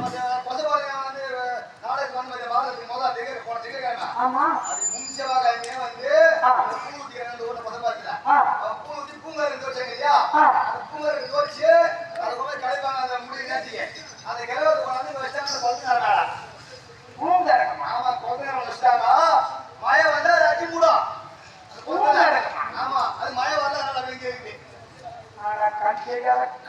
அந்த பசவாங்க வந்து நாளைக்கு வந்து மதியம் வாரத்துக்கு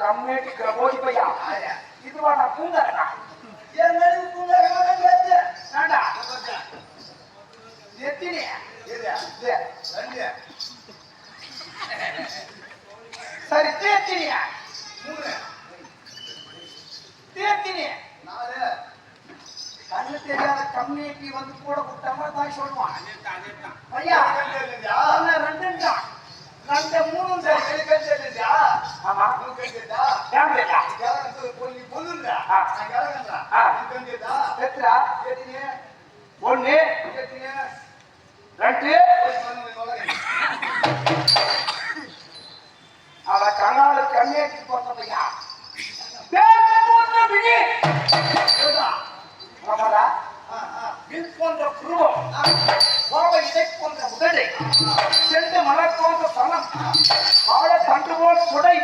கம்யூனிட்டி கபோடி பையா? இதுவா நான் பூந்தரகா ஏன் நடுவு பூங்காரு கேட்டு? நாடா எத்தினி? சரி தேத்தினியா? மூணு. தேத்தினி நாலு. கண்ணு தெரியாத கம்யூனிட்டி வந்து கூட கூட்டாம தான் சொல்லுவான். ஐயா ரெண்டு மூணு சரி கை கண்டு இல்லையா ஆமா. மூணு கண்டுடா ஏன் கேட்டா? கிழங்கு பொண்ணு பொண்ணுடா ஆ. நான் கிழங்கன்றா ஆ. நீ கண்டுடா எத்தரா கேட்டீங்க. ஒண்ணு. கேட்டீங்க. ரெண்டு. போய் பண்ணு நுழைங்க அவ கண்ணால கண்ணேற்றி போட்ட பையா பேர் போன்ற விழி கோவை இலை போன்ற உதடு செண்டு மலர் போன்ற பணம் வாழ தண்டு போல் சுடை.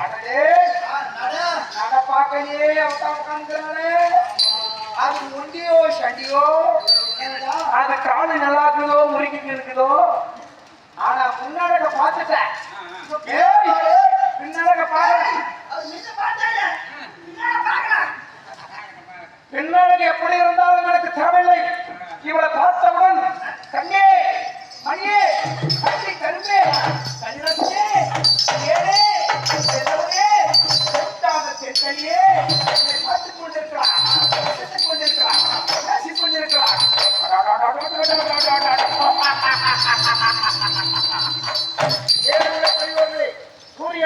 அடடே ஆ நட நட பார்க்கலையே அவதான் உட்காந்துக்கிறானே அது முண்டியோ சண்டியோ அது காலு நல்லா இருக்குதோ முறுக்கிட்டு இருக்குதோ?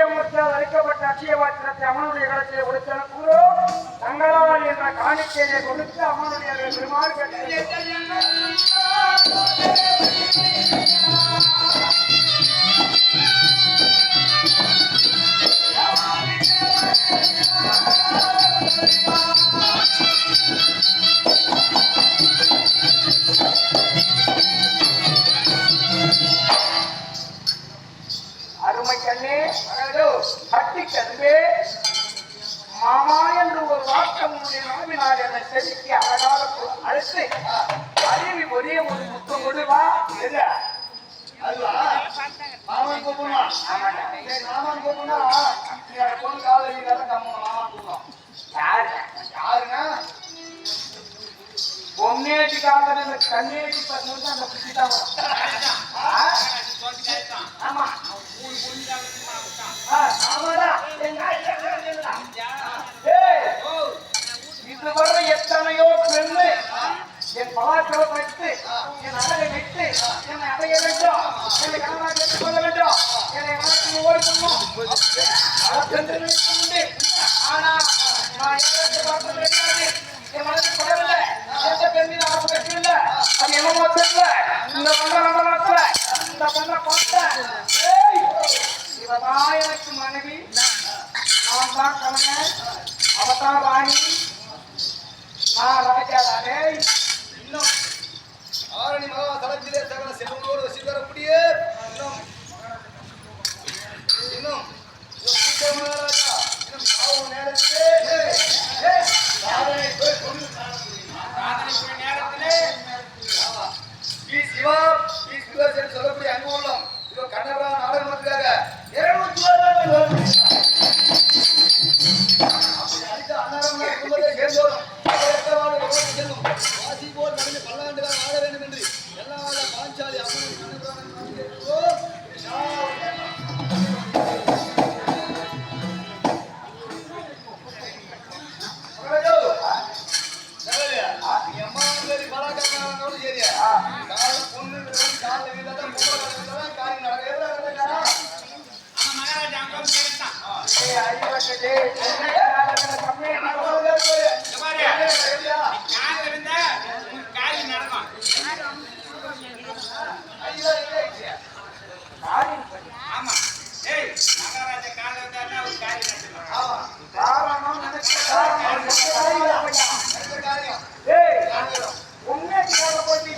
ஏழுள்ள அளிக்கப்பட்ட அட்சய பாத்திரத்தை அம்மனுடைய களத்திலே கொடுத்தன தங்களால் என்ற காணிக்கையை கொடுத்து அம்மனுடைய பெருமாள் உன்னுடைய என்னை செதுக்கி அழகாக அழைத்து அறிவி ஒரே ஒரு முத்தம் கொடுவா? எது? அதுவா? மாமன் கூப்பிடுமா? மாமன் அந்த பொண்ணு கூப்பிடும்? யாரு? கண்ணேட்டி அந்த பிடிச்சி தான் ஆமா. என் பலாக்கிரம் வைத்து என் அழகை வைத்து என்னை அடைய வேண்டும் என்னை கணவனாக ஏற்றுக் கொள்ள வேண்டும். என்னை மனத்தில் ஓடிக்கொள்ளும் அதற்கென்று ஆனா நான் எதற்கு பார்க்க முடியாது என் மனதில் படவில்லை எந்த பெண்ணின் ஆசை வைக்கவில்லை அது என்னமோ தெரியல. இந்த வந்த நம்பர் இந்த பொண்ணை பார்த்தேன் இவதான் எனக்கு மனைவி. நான் தான் அவதான் ராணி. நான் இன்னும் ஆரணி மகா தளத்திலே சகல செல்வங்களோடு வசி வரக்கூடிய இன்னும் இன்னும் மகாராஜா இன்னும் சாவு நேரத்திலே சாதனை போய் கொண்டு ஆமா. பி. சிவா, பி. சுரேஷ் என்று சொல்லக்கூடிய அன்பு உள்ளம். இதோ கண்ணபுரா நாடகமத்திலாக இருநூத்தி அன்னாரம் குடும்பத்தை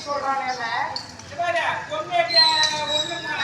சொல்றானே என்ன ஒன்னு ஒண்ணு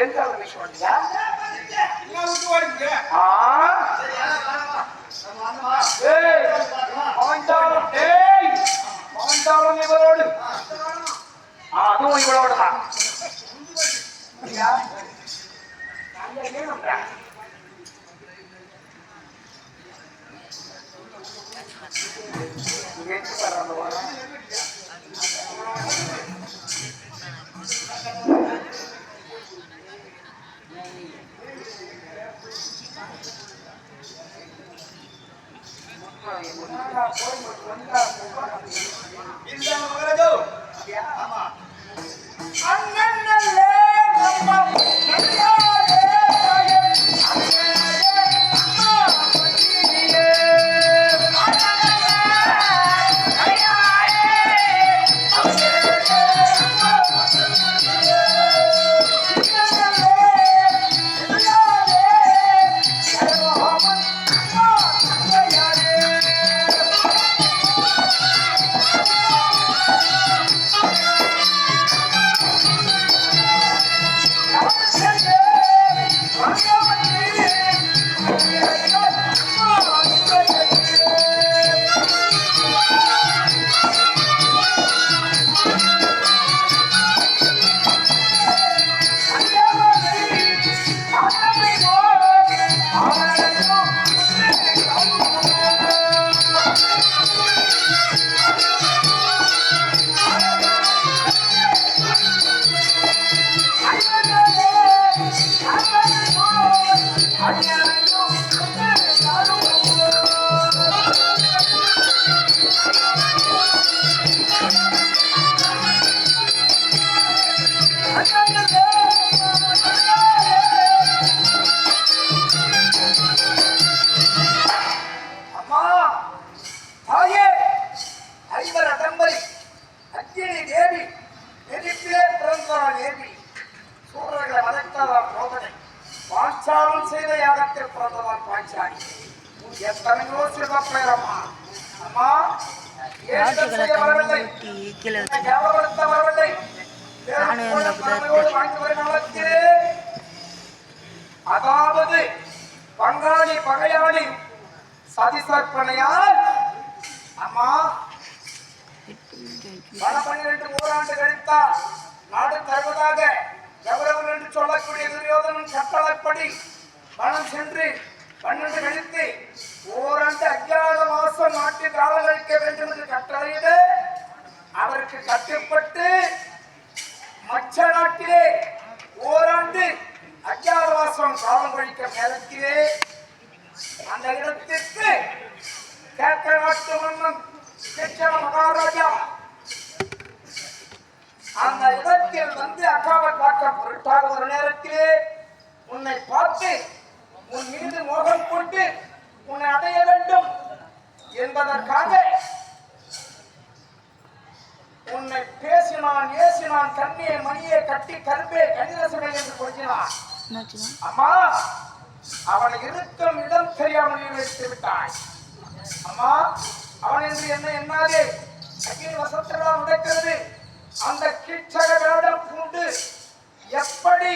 அசிங்கமா ஒரு பெண் கலந்து சொல்றீங்க? ஆ? ஏய், பாஞ்சாலம், ஏய், பாஞ்சாலம் இவரோடு. ஆ, அதுவும் இவளோடுதான். ஐயா, நான் என்ன பண்றேன்? இங்க தலைமையோடு அதாவது பங்காளி பகையாளி சதிசற்பனையால் அம்மா பல பன்னிரண்டு ஓராண்டு கழித்தால் நாடு தருவதாக கௌரவன் என்று சொல்லக்கூடிய துரியோதனன் சட்டப்படி பணம் சென்று பன்னெண்டு கழித்து ஓராண்டு அஞ்ஞாத மாசம் நாட்டில் காலம் கழிக்க வேண்டும் என்று கட்டளையிடு அவருக்கு கட்டுப்பட்டு மச்ச நாட்டிலே ஓராண்டு அஞ்ஞாத மாசம் காலம் கழிக்க நேரத்திலே அந்த இடத்திற்கு கேட்க நாட்டு மன்னன் கிருஷ்ண மகாராஜா அந்த இடத்தில் வந்து அக்காவை பார்க்க பொருட்டாக ஒரு நேரத்திலே உன்னை பார்த்து உன் மீது மோகம் கொண்டு உன்னை அடைய வேண்டும் என்பதற்காக உன்னை பேசினான் ஏசினான் கண்ணியை மணியை கட்டி கருப்பே கணிதசனை என்று என்னாச்சுன்னா அம்மா அவன் இருக்கும் இடம் தெரியாமல் வைத்து விட்டாய். அம்மா அவன் என்று என்ன என்னாதே அக்கினி வசத்திரா நடக்கிறது அந்த கீச்சக வேடம் பூண்டு எப்படி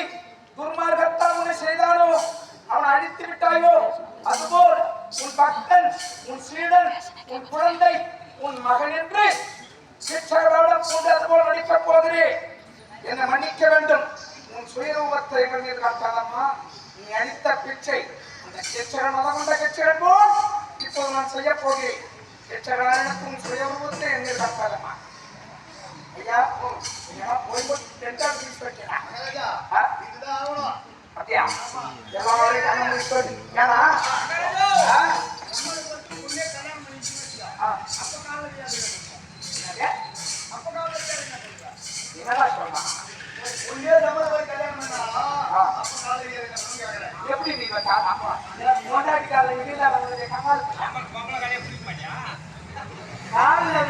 துர்மார்க்கத்தால் உன்னை செய்தானோ அவன் அழித்து விட்டாயோ அதுபோல் உன் பக்தன் உன் சீடன் உன் குழந்தை உன் மகன் என்று கீச்சக வேடம் பூண்டு அதுபோல் நடிக்கப் போகிறேன் என்னை மன்னிக்க வேண்டும். உன் சுயரூபத்தை எங்கள் மீது காட்டாதம்மா. நீ அளித்த பிச்சை அந்த கிச்சரன் மதம் கொண்ட கிச்சரன் போல் இப்போது நான் செய்ய போகிறேன். கிச்சரனுக்கு உன் சுயரூபத்தை என் மீது காட்டாதம்மா. ஐயா போய் டென்டால் பீஸ் வைக்கிறா அப்படியா? எல்லாரையும் கண்ணு முடிச்சு வை. ஏன்னா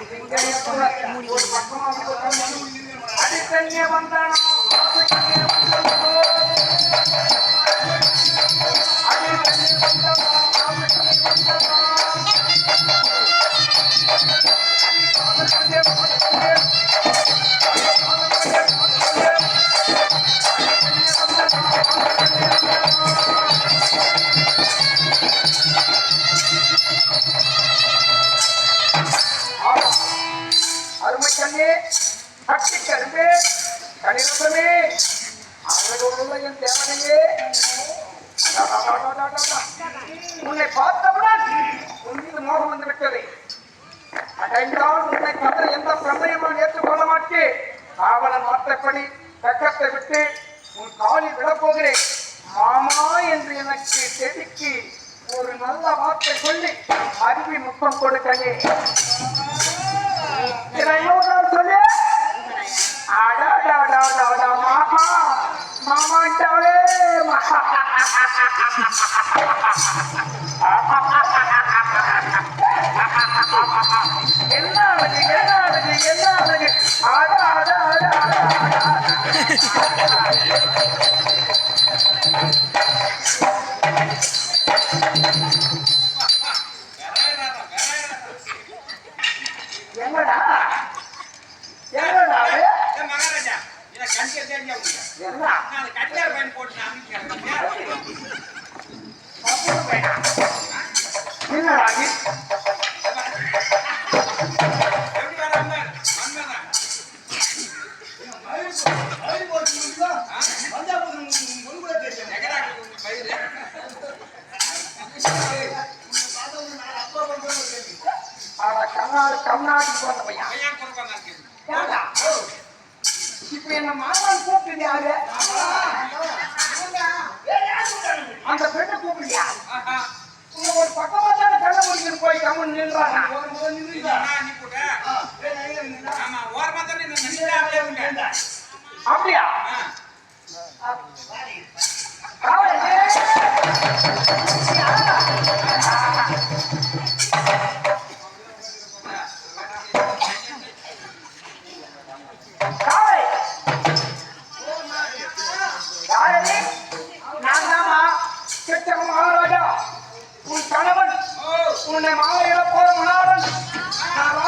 அடித்தண்ணே வந்தானோ அடித்தண்ணே வந்தானோ அடித்தண்ணே வந்தானோ அடித்தண்ணே வந்தானோ காவலில் விடப்போகிறேன் மாமா என்று எனக்கு செதுக்கி ஒரு நல்ல வார்த்தை சொல்லி அருவி முத்தம் கொடுக்கலே சொல்லு. என்ன என்ன என்ன யாரே நான் தாமா செத்த மகாராஜா. உன் கணவன் உன்னை மாலையில போற முனாடன் நான்